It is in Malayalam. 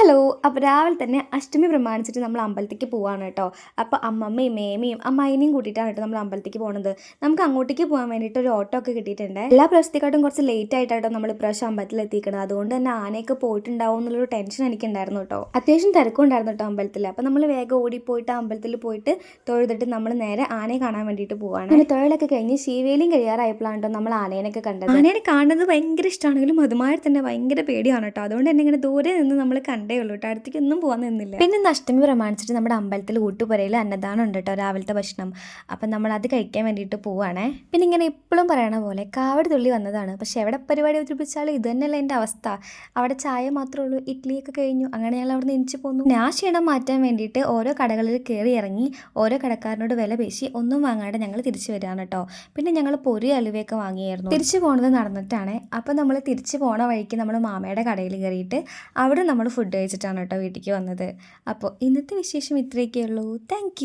ഹലോ അപ്പോൾ രാവിലെ തന്നെ അഷ്ടമി പ്രമാണിച്ചിട്ട് നമ്മൾ അമ്പലത്തേക്ക് പോവാണ് കേട്ടോ. അപ്പോൾ അമ്മമ്മയും മേമയും അമ്മായിനെയും കൂട്ടിയിട്ടാണ് കേട്ടോ നമ്മൾ അമ്പലത്തേക്ക് പോകുന്നത് നമുക്ക് അങ്ങോട്ടേക്ക് പോകാൻ വേണ്ടിയിട്ട് ഒരു ഓട്ടോ ഒക്കെ കിട്ടിയിട്ടുണ്ട്. എല്ലാ പ്രാവശ്യത്തെക്കാട്ടും കുറച്ച് ലേറ്റ് ആയിട്ടാണ് നമ്മൾ ഇപ്രാവശ്യം അമ്പലത്തിൽ എത്തിക്കുന്നത് അതുകൊണ്ട് തന്നെ ആനയൊക്കെ പോയിട്ടുണ്ടാവും എന്നുള്ളൊരു ടെൻഷൻ എനിക്കുണ്ടായിരുന്നു കേട്ടോ. അത്യാവശ്യം തിരക്കുണ്ടായിരുന്നു കേട്ടോ അമ്പലത്തിൽ. അപ്പോൾ നമ്മൾ വേഗം ഓടിപ്പോയിട്ട് അമ്പലത്തിൽ പോയിട്ട് തൊഴുതിട്ട് നമ്മൾ നേരെ ആനയെ കാണാൻ വേണ്ടിയിട്ട് പോവാണ്. അങ്ങനെ തൊഴിലൊക്കെ കഴിഞ്ഞ് ശീവേലിയും കഴിയാറായപ്പോഴാണ് കേട്ടോ നമ്മൾ ആനേനൊക്കെ കണ്ടത്. ആനേനെ കാണുന്നത് ഭയങ്കര ഇഷ്ടമാണെങ്കിലും അതുമായി തന്നെ ഭയങ്കര പേടിയാണ് കേട്ടോ. അതുകൊണ്ട് തന്നെ ഇങ്ങനെ ദൂരെ നിന്ന് നമ്മൾ കണ്ടേ ഉള്ളൂ കേട്ടോ. അടുത്തേക്ക് ഒന്നും പോകാൻ നിന്നില്ല. പിന്നെ അഷ്ടമി പ്രമാണിച്ചിട്ട് നമ്മുടെ അമ്പലത്തിൽ ഊട്ടുപുരയിൽ അന്നദാനം ഉണ്ട് കേട്ടോ രാവിലത്തെ ഭക്ഷണം. അപ്പം നമ്മൾ അത് കഴിക്കാൻ വേണ്ടിയിട്ട് പോവാണേ. പിന്നെ ഇങ്ങനെ ഇപ്പോഴും പറയണ പോലെ കാവട് തുള്ളി വന്നതാണ്. പക്ഷെ എവിടെ പരിപാടി അവതരിപ്പിച്ചാലും ഇത് തന്നെയല്ല എന്റെ അവസ്ഥ. അവിടെ ചായ മാത്രമേ ഉള്ളൂ ഇഡ്ഡലിയൊക്കെ കഴിഞ്ഞു. അങ്ങനെ ഞങ്ങൾ അവിടെ നിന്ന് പോന്നു. ഞാൻ ക്ഷീണം മാറ്റാൻ വേണ്ടിയിട്ട് ഓരോ കടകളിൽ കയറി ഇറങ്ങി ഓരോ കടക്കാരനോട് വില പേശി ഒന്നും വാങ്ങാണ്ട് ഞങ്ങൾ തിരിച്ചു വരികയാണ് കേട്ടോ. പിന്നെ ഞങ്ങൾ പൊരി അലുവയൊക്കെ വാങ്ങിയായിരുന്നു. തിരിച്ചു പോണത് നടന്നിട്ടാണ്. അപ്പം നമ്മൾ തിരിച്ചു പോണ വഴിക്ക് നമ്മൾ മാമയുടെ കടയിൽ കയറിയിട്ട് അവിടെ നമ്മൾ ഫുഡ് കഴിച്ചിട്ടാണ് കേട്ടോ വീട്ടിലേക്ക് വന്നത്. അപ്പോൾ ഇന്നത്തെ വിശേഷം ഇത്രയൊക്കെയുള്ളൂ. താങ്ക്